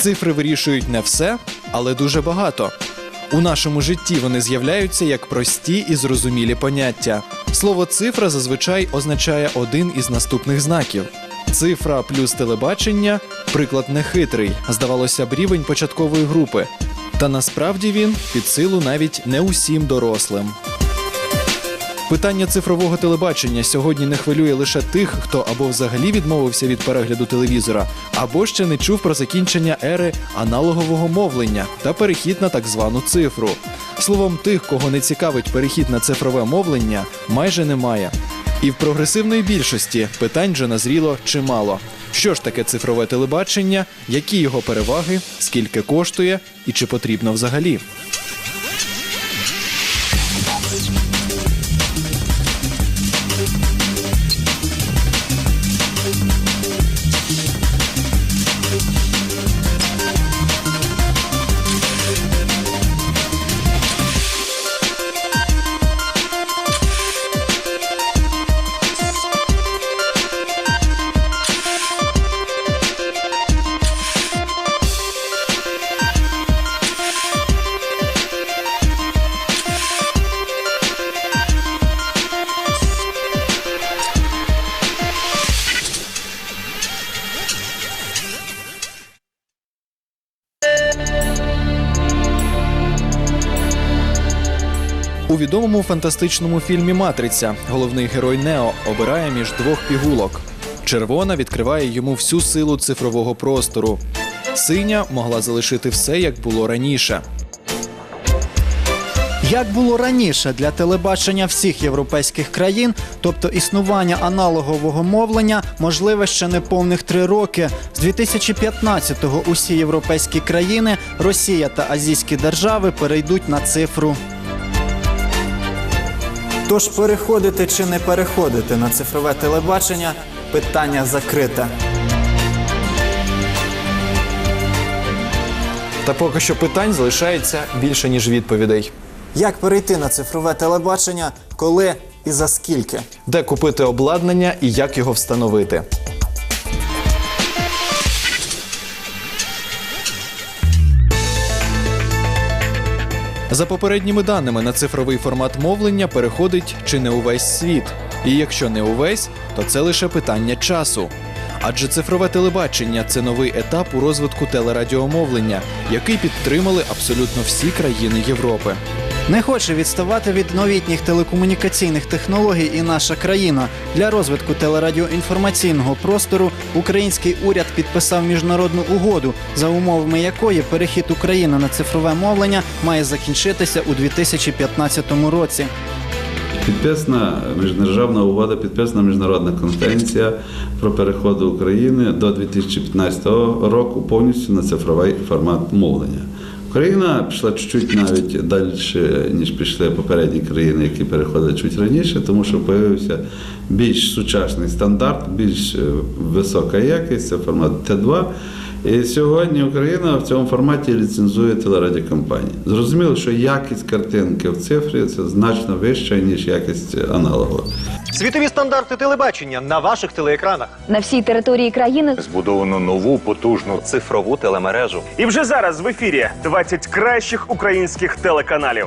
Цифри вирішують не все, але дуже багато. У нашому житті вони з'являються як прості і зрозумілі поняття. Слово цифра зазвичай означає один із наступних знаків. Цифра плюс телебачення приклад нехитрий, здавалося б, рівень початкової групи. Та насправді він під силу навіть не усім дорослим. Питання цифрового телебачення сьогодні не хвилює лише тих, хто або взагалі відмовився від перегляду телевізора, або ще не чув про закінчення ери аналогового мовлення та перехід на так звану цифру. Словом, тих, кого не цікавить перехід на цифрове мовлення, майже немає. І в прогресивної більшості питань вже назріло чимало. Що ж таке цифрове телебачення, які його переваги, скільки коштує і чи потрібно взагалі? У відомому фантастичному фільмі Матриця головний герой Нео обирає між двох пігулок. Червона відкриває йому всю силу цифрового простору. Синя могла залишити все, як було раніше. Як було раніше для телебачення всіх європейських країн, тобто існування аналогового мовлення можливе ще не повних три роки. З 2015-го усі європейські країни, Росія та азійські держави перейдуть на цифру. Тож переходити чи не переходити на цифрове телебачення питання закрите. Та поки що питань залишається більше ніж відповідей. Як перейти на цифрове телебачення, коли і за скільки? Де купити обладнання і як його встановити? За попередніми даними на цифровий формат мовлення переходить чи не увесь світ. І якщо не увесь, то це лише питання часу. Адже цифрове телебачення це новий етап у розвитку телерадіомовлення, який підтримали абсолютно всі країни Європи. Не хоче відставати від новітніх телекомунікаційних технологій і наша країна. Для розвитку телерадіоінформаційного простору український уряд підписав міжнародну угоду, за умовами якої перехід України на цифрове мовлення має закінчитися у 2015 році. Підписана міждержавна угода, підписана міжнародна конвенція про переход України до 2015 року повністю на цифровий формат мовлення. Україна пішла чуть-чуть навіть далі, ніж пішли попередні країни, які переходили чуть раніше, тому що з'явився більш сучасний стандарт, більш е, висока якість, це формат Т2. І сьогодні Україна в цьому форматі ліцензує телерадіокомпанії. Зрозуміло, що якість картинки в цифрі це значно вища, ніж якість аналогова. Світові стандарти телебачення на ваших телеекранах. На всій території країни збудовано нову потужну цифрову телемережу. І вже зараз в ефірі 20 кращих українських телеканалів.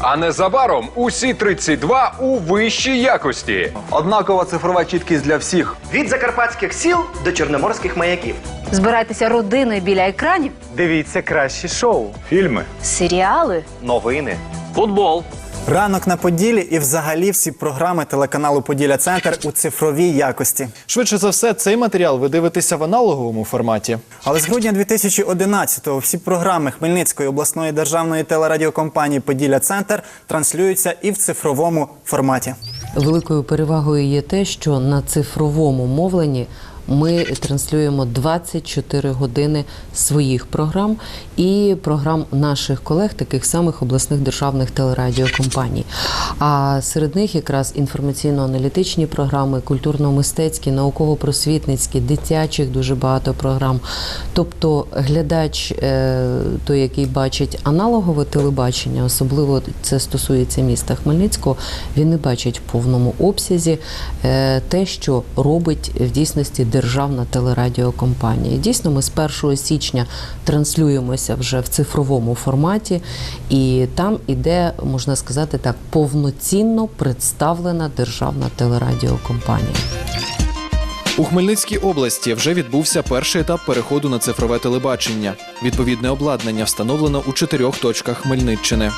А незабаром усі 32 у вищій якості. Однакова цифрова чіткість для всіх. Від закарпатських сіл до чорноморських маяків. збирайтеся родиною біля екранів, Дивіться кращі шоу. Фільми серіали. Новини. футбол. Ранок на Поділі і взагалі всі програми телеканалу Поділля Центр у цифровій якості. Швидше за все, цей матеріал ви дивитеся в аналоговому форматі. Але з грудня 2011-го всі програми Хмельницької обласної державної телерадіокомпанії Поділля Центр транслюються і в цифровому форматі. Великою перевагою є те, що на цифровому мовленні ми транслюємо 24 години своїх програм і програм наших колег, таких самих обласних державних телерадіокомпаній. А серед них якраз інформаційно-аналітичні програми, культурно-мистецькі, науково-просвітницькі, дитячих дуже багато програм. Тобто глядач, е, той, який бачить аналогове телебачення, особливо це стосується міста Хмельницького, він не бачить в повному обсязі е, те, що робить в дійсності державна телерадіокомпанія. Дійсно, ми з 1 січня транслюємося вже в цифровому форматі, і там іде, можна сказати так, повноцінно представлена державна телерадіокомпанія. У Хмельницькій області вже відбувся перший етап переходу на цифрове телебачення. Відповідне обладнання встановлено у чотирьох точках Хмельниччини.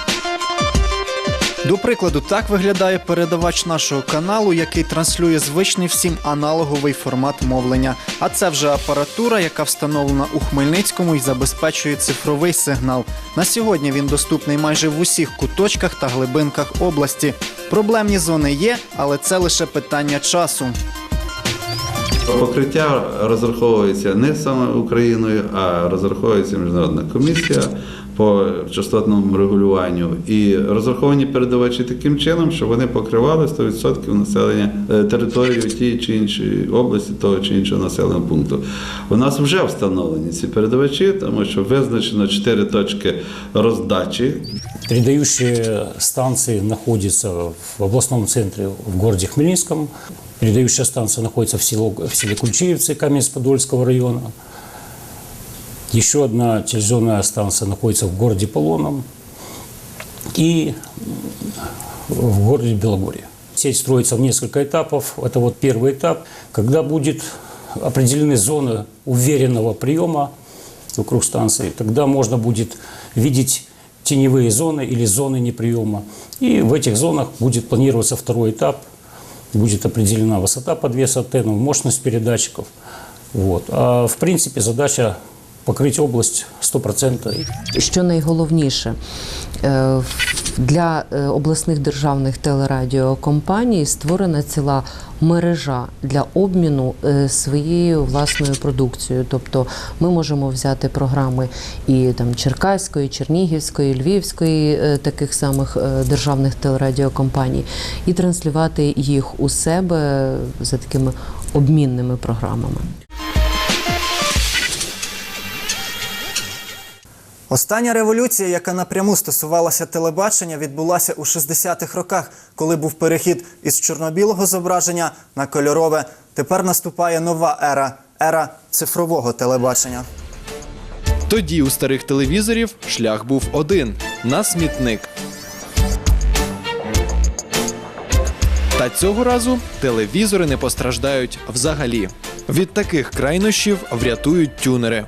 До прикладу, так виглядає передавач нашого каналу, який транслює звичний всім аналоговий формат мовлення. А це вже апаратура, яка встановлена у Хмельницькому і забезпечує цифровий сигнал. На сьогодні він доступний майже в усіх куточках та глибинках області. Проблемні зони є, але це лише питання часу. Покриття розраховується не саме Україною, а розраховується міжнародна комісія по частотному регулюванню. І розраховані передавачі таким чином, що вони покривали 100% населення е, території тієї чи іншої області, того чи іншого населеного пункту. У нас вже встановлені ці передавачі, тому що визначено 4 точки роздачі Передающие станции находятся в областном центре в городе Хмельницком. Передающая станция находится в, село, в селе Кульчиевцы Каменец-Подольского района. Еще одна телевизионная станция находится в городе Полоном и в городе Белогорье. Сеть строится в несколько этапов. Это вот первый этап, когда будет определены зоны уверенного приема вокруг станции. Тогда можно будет видеть теневые зоны или зоны неприема. И в этих зонах будет планироваться второй этап. Будет определена высота подвеса антенны, мощность передатчиков. Вот. А в принципе задача покрыть область 100%. Що найголовніше е, для е, обласних державних телерадіокомпаній створена ціла мережа для обміну е, своєю власною продукцією. Тобто ми можемо взяти програми і там Черкаської, Чернігівської, Львівської е, таких самих державних телерадіокомпаній і транслювати їх у себе за такими обмінними програмами. Остання революція, яка напряму стосувалася телебачення, відбулася у 60-х роках, коли був перехід із чорно-білого зображення на кольорове. Тепер наступає нова ера ера цифрового телебачення. Тоді у старих телевізорів шлях був один на смітник. Та цього разу телевізори не постраждають взагалі. Від таких крайнощів врятують тюнери.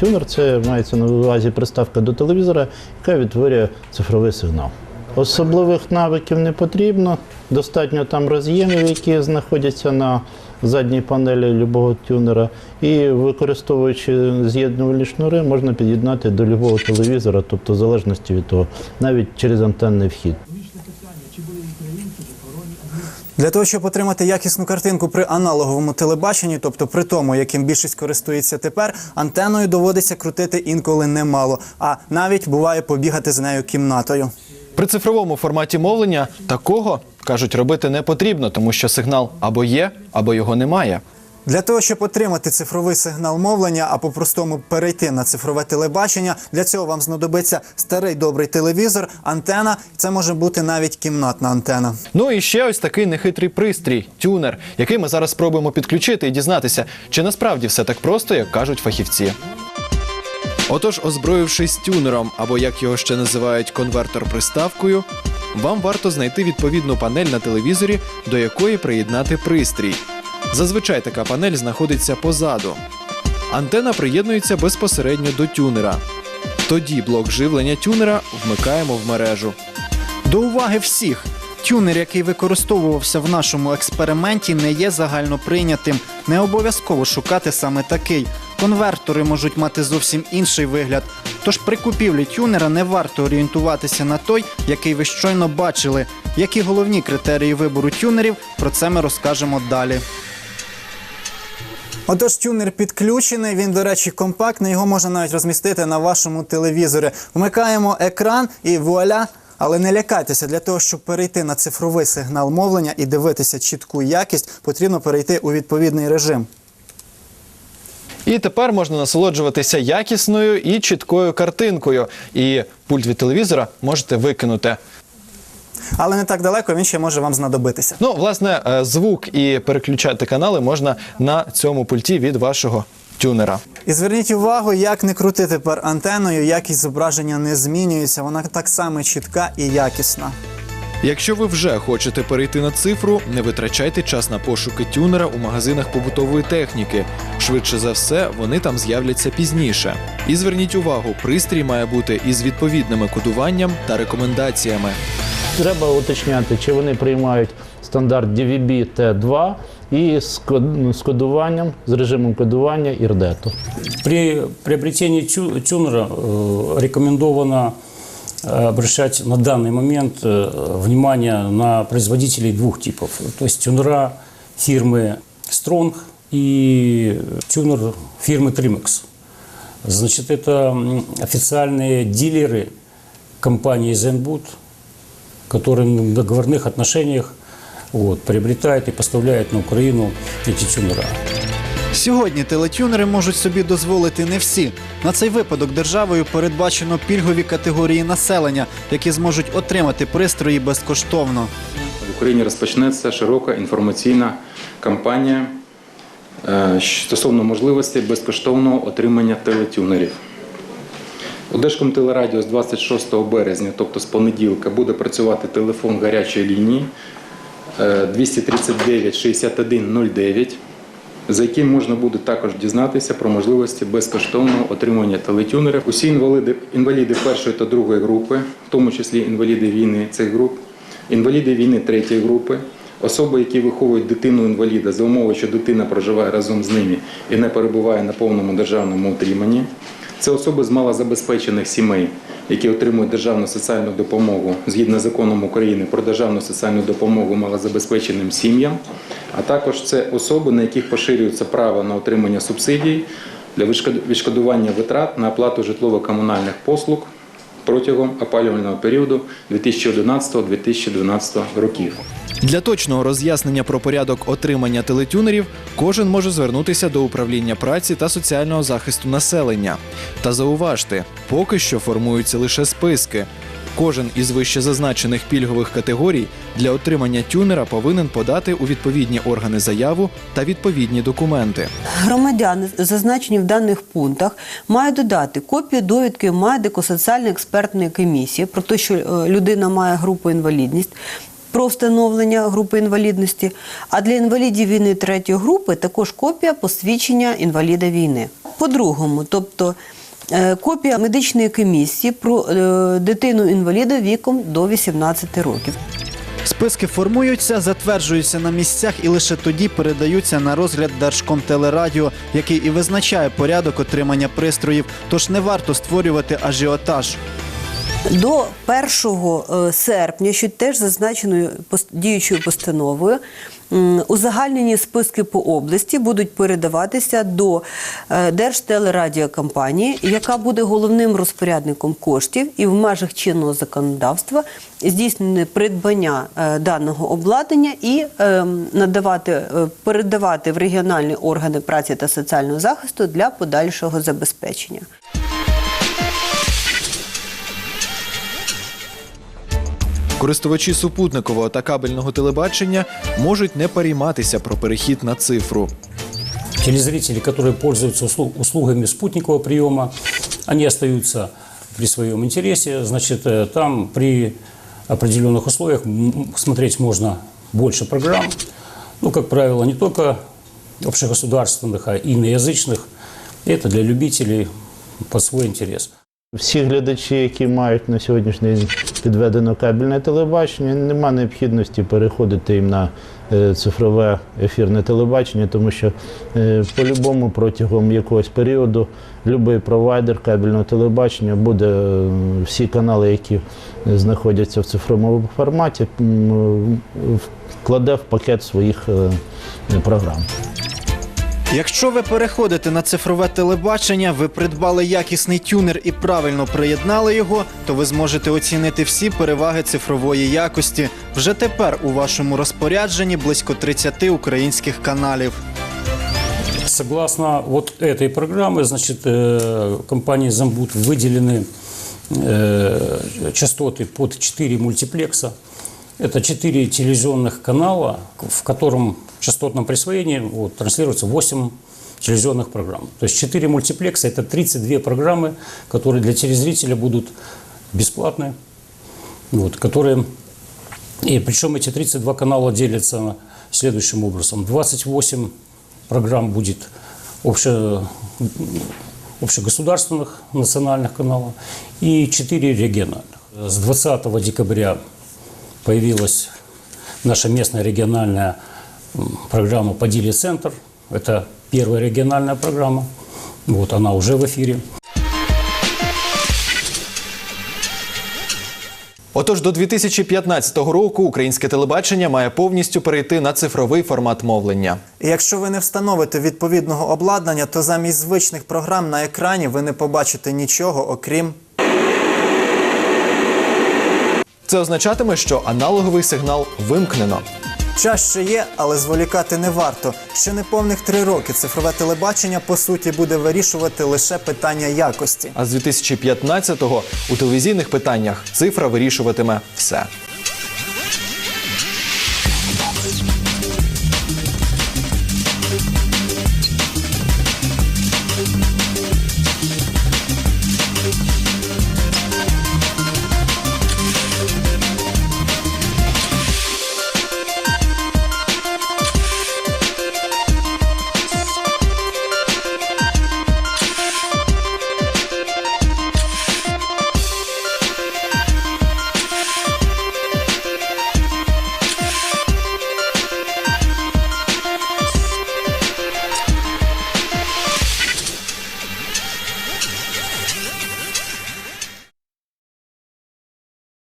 Тюнер це мається на увазі приставка до телевізора, яка відтворює цифровий сигнал. Особливих навиків не потрібно. Достатньо там роз'ємів, які знаходяться на задній панелі любого тюнера. І використовуючи з'єднувальні шнури, можна під'єднати до любого телевізора, тобто в залежності від того, навіть через антенний вхід. Для того, щоб отримати якісну картинку при аналоговому телебаченні, тобто при тому, яким більшість користується тепер, антеною доводиться крутити інколи немало, а навіть буває побігати з нею кімнатою. При цифровому форматі мовлення такого кажуть робити не потрібно, тому що сигнал або є, або його немає. Для того, щоб отримати цифровий сигнал мовлення, а по-простому перейти на цифрове телебачення, для цього вам знадобиться старий добрий телевізор, антена. Це може бути навіть кімнатна антена. Ну і ще ось такий нехитрий пристрій тюнер, який ми зараз спробуємо підключити і дізнатися, чи насправді все так просто, як кажуть фахівці. Отож, озброївшись тюнером, або як його ще називають конвертор-приставкою, вам варто знайти відповідну панель на телевізорі, до якої приєднати пристрій. Зазвичай така панель знаходиться позаду. Антена приєднується безпосередньо до тюнера. Тоді блок живлення тюнера вмикаємо в мережу. До уваги всіх. Тюнер, який використовувався в нашому експерименті, не є загально прийнятим. Не обов'язково шукати саме такий. Конвертори можуть мати зовсім інший вигляд. Тож при купівлі тюнера не варто орієнтуватися на той, який ви щойно бачили. Які головні критерії вибору тюнерів, про це ми розкажемо далі. Отож, тюнер підключений. Він, до речі, компактний. Його можна навіть розмістити на вашому телевізорі. Вмикаємо екран і вуаля. Але не лякайтеся, для того, щоб перейти на цифровий сигнал мовлення і дивитися чітку якість, потрібно перейти у відповідний режим. І тепер можна насолоджуватися якісною і чіткою картинкою. І пульт від телевізора можете викинути. Але не так далеко він ще може вам знадобитися. Ну, власне, е, звук і переключати канали можна на цьому пульті від вашого тюнера. І зверніть увагу, як не крути тепер антеною, якість зображення не змінюється, вона так само чітка і якісна. Якщо ви вже хочете перейти на цифру, не витрачайте час на пошуки тюнера у магазинах побутової техніки. Швидше за все, вони там з'являться пізніше. І зверніть увагу, пристрій має бути із відповідними кодуванням та рекомендаціями. Треба уточняти, чи вони приймають стандарт DVB T2 і з код- з кодуванням, з режимом кодування ірдету. При приобретении тю- тюнера э, рекомендовано э, обращать на данный момент э, внимание на производителей двух типов. То есть тюнера фирмы Strong и тюнер фирмы Trimex. Значит, это м, официальные дилеры компании Zenboot, которые в договорных отношениях вот, приобретают и поставляют на Украину эти тюнера. Сьогодні телетюнери можуть собі дозволити не всі. На цей випадок державою передбачено пільгові категорії населення, які зможуть отримати пристрої безкоштовно. В Україні розпочнеться широка інформаційна кампанія е, стосовно можливості безкоштовного отримання телетюнерів. Держкомтелерадіо з 26 березня, тобто з понеділка, буде працювати телефон гарячої лінії е, 239 61 09, за яким можна буде також дізнатися про можливості безкоштовного отримання телетюнерів. Усі інваліди, інваліди першої та другої групи, в тому числі інваліди війни цих груп, інваліди війни третьої групи, особи, які виховують дитину інваліда за умови, що дитина проживає разом з ними і не перебуває на повному державному утриманні. Це особи з малозабезпечених сімей, які отримують державну соціальну допомогу згідно з законом України про державну соціальну допомогу малозабезпеченим сім'ям, а також це особи, на яких поширюється право на отримання субсидій для відшкод- відшкодування витрат на оплату житлово-комунальних послуг протягом опалювального періоду 2011-2012 років. Для точного роз'яснення про порядок отримання телетюнерів кожен може звернутися до управління праці та соціального захисту населення. Та зауважте, поки що формуються лише списки. Кожен із вище зазначених пільгових категорій для отримання тюнера повинен подати у відповідні органи заяву та відповідні документи. Громадяни, зазначені в даних пунктах, мають додати копію довідки медико-соціальної експертної комісії про те, що е, людина має групу інвалідність. Про встановлення групи інвалідності, а для інвалідів війни третьої групи також копія посвідчення інваліда війни. По-другому, тобто копія медичної комісії про е, дитину інваліда віком до 18 років. Списки формуються, затверджуються на місцях і лише тоді передаються на розгляд Держкомтелерадіо, який і визначає порядок отримання пристроїв. Тож не варто створювати ажіотаж. До 1 серпня, що теж зазначеною діючою постановою, узагальнені списки по області будуть передаватися до е, Держтелерадіокомпанії, яка буде головним розпорядником коштів і в межах чинного законодавства здійснює придбання е, даного обладнання і е, надавати, е, передавати в регіональні органи праці та соціального захисту для подальшого забезпечення. Користувачі супутникового та кабельного телебачення можуть не перейматися про перехід на цифру. Телезрители, которые пользуются услу- услугами спутникового приема, они остаются при своем интересе. Значит, э, там при определенных условиях м, смотреть можно больше программ. Ну, как правило, не только общегосударственных, а и иноязычных. Это для любителей под свой интерес. Всі глядачі, які мають на сьогоднішній день підведено кабельне телебачення, нема необхідності переходити їм на е, цифрове ефірне телебачення, тому що е, по-любому протягом якогось періоду будь-який провайдер кабельного телебачення буде е, всі канали, які знаходяться в цифровому форматі, вкладе в пакет своїх програм. Якщо ви переходите на цифрове телебачення, ви придбали якісний тюнер і правильно приєднали його, то ви зможете оцінити всі переваги цифрової якості. Вже тепер у вашому розпорядженні близько 30 українських каналів. Согласно вот этой программы, значит, э, компании Замбут выделены э, частоты под 4 мультиплекса. Это четыре телевизионных канала, в котором в частотном присвоении вот, транслируется 8 телевизионных программ. То есть 4 мультиплекса – это 32 программы, которые для телезрителя будут бесплатны, вот, которые и причем эти 32 канала делятся следующим образом. 28 программ будет обще, общегосударственных национальных каналов и 4 региональных. С 20 декабря появилась наша местная региональная программа «Подили центр». Это первая региональная программа. Вот она уже в эфире. Отож, до 2015 року українське телебачення має повністю перейти на цифровий формат мовлення. І якщо ви не встановите відповідного обладнання, то замість звичних програм на екрані ви не побачите нічого, окрім Це означатиме, що аналоговий сигнал вимкнено. Час ще є, але зволікати не варто. Ще не повних три роки цифрове телебачення по суті буде вирішувати лише питання якості. А з 2015-го у телевізійних питаннях цифра вирішуватиме все.